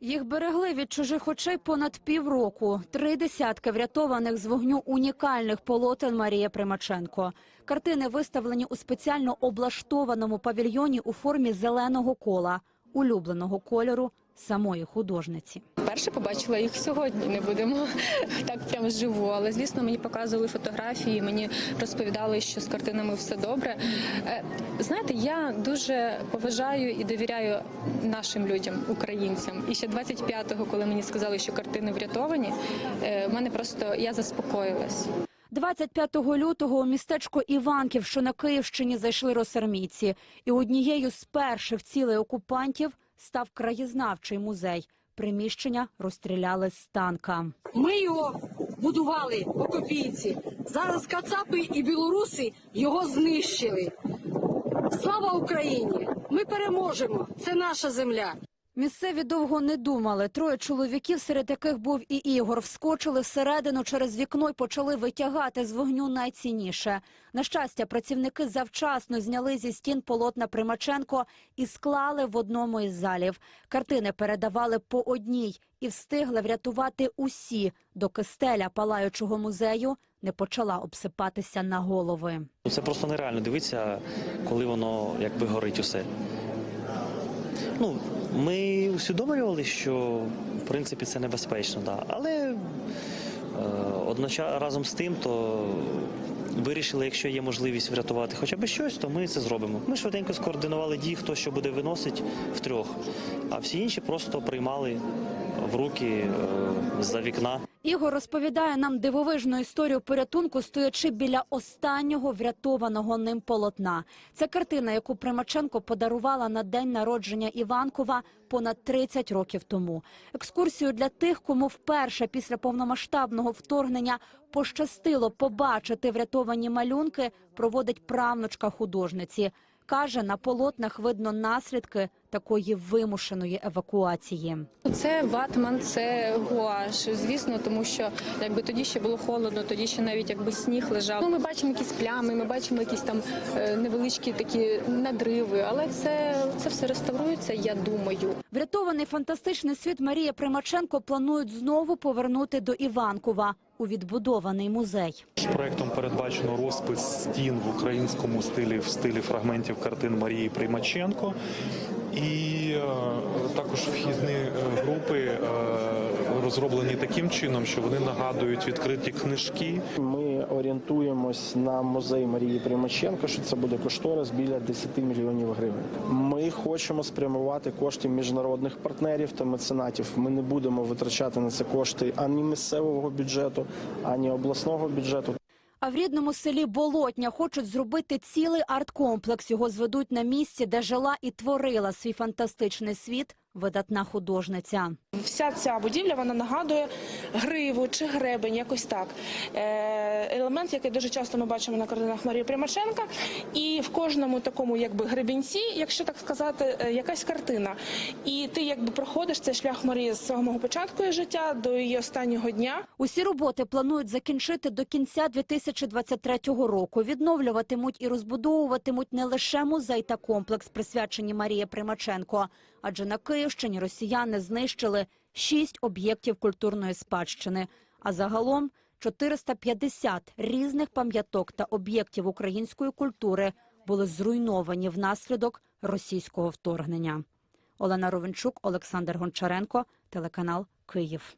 Їх берегли від чужих очей понад півроку. Три десятки врятованих з вогню унікальних полотен Марія Примаченко. Картини виставлені у спеціально облаштованому павільйоні у формі зеленого кола, улюбленого кольору самої художниці. Перше побачила їх сьогодні. Не будемо так прямо живу. Але звісно, мені показували фотографії, мені розповідали, що з картинами все добре. Е, Знаєте, я дуже поважаю і довіряю нашим людям, українцям. І ще 25-го, коли мені сказали, що картини врятовані, е, в мене просто я заспокоїлась. 25 лютого у містечко Іванків, що на Київщині, зайшли росармійці. І однією з перших цілей окупантів став краєзнавчий музей. Приміщення розстріляли з танка. Ми його будували по копійці. Зараз кацапи і білоруси його знищили. Слава Україні! Ми переможемо! Це наша земля. Місцеві довго не думали. Троє чоловіків, серед яких був і Ігор, вскочили всередину через вікно й почали витягати з вогню найцінніше. На щастя, працівники завчасно зняли зі стін полотна Примаченко і склали в одному із залів. Картини передавали по одній і встигли врятувати усі, доки стеля палаючого музею не почала обсипатися на голови. Це просто нереально дивитися, коли воно якби горить усе. Ну, ми усвідомлювали, що в принципі це небезпечно, да. але е, одночасно разом з тим, то вирішили, якщо є можливість врятувати хоча б щось, то ми це зробимо. Ми швиденько скоординували дії, хто що буде виносити втрьох, а всі інші просто приймали в руки е, за вікна. Ігор розповідає нам дивовижну історію порятунку, стоячи біля останнього врятованого ним полотна. Це картина, яку Примаченко подарувала на день народження Іванкова понад 30 років тому. Екскурсію для тих, кому вперше після повномасштабного вторгнення пощастило побачити врятовані малюнки, проводить правнучка художниці. Каже, на полотнах видно наслідки такої вимушеної евакуації. Це ватман, це гуаш. Звісно, тому що якби тоді ще було холодно, тоді ще навіть якби сніг лежав. Ну, ми бачимо якісь плями, ми бачимо якісь там е, невеличкі такі надриви, але це, це все реставрується, я думаю. Врятований фантастичний світ Марія Примаченко планують знову повернути до Іванкова у відбудований музей. Проектом передбачено розпис стін в українському стилі в стилі фрагментів картин Марії Примаченко. І е, також вхідні е, групи е, розроблені таким чином, що вони нагадують відкриті книжки. Ми орієнтуємось на музей Марії Примаченко, що це буде кошторис біля 10 мільйонів гривень. Ми хочемо спрямувати кошти міжнародних партнерів та меценатів. Ми не будемо витрачати на це кошти ані місцевого бюджету, ані обласного бюджету. А в рідному селі Болотня хочуть зробити цілий арт-комплекс. Його зведуть на місці, де жила і творила свій фантастичний світ видатна художниця. Вся ця будівля вона нагадує гриву чи гребень, якось так. Е, Елемент, який дуже часто ми бачимо на картинах Марії Примаченка, і в кожному такому якби гребінці, якщо так сказати, е, якась картина. І ти якби проходиш цей шлях Марії з самого початку її життя до її останнього дня. Усі роботи планують закінчити до кінця 2023 року. Відновлюватимуть і розбудовуватимуть не лише музей та комплекс, присвячені Марії Примаченко, адже на Київщині росіяни знищили шість об'єктів культурної спадщини, а загалом 450 різних пам'яток та об'єктів української культури були зруйновані внаслідок російського вторгнення. Олена Ровенчук, Олександр Гончаренко, телеканал Київ.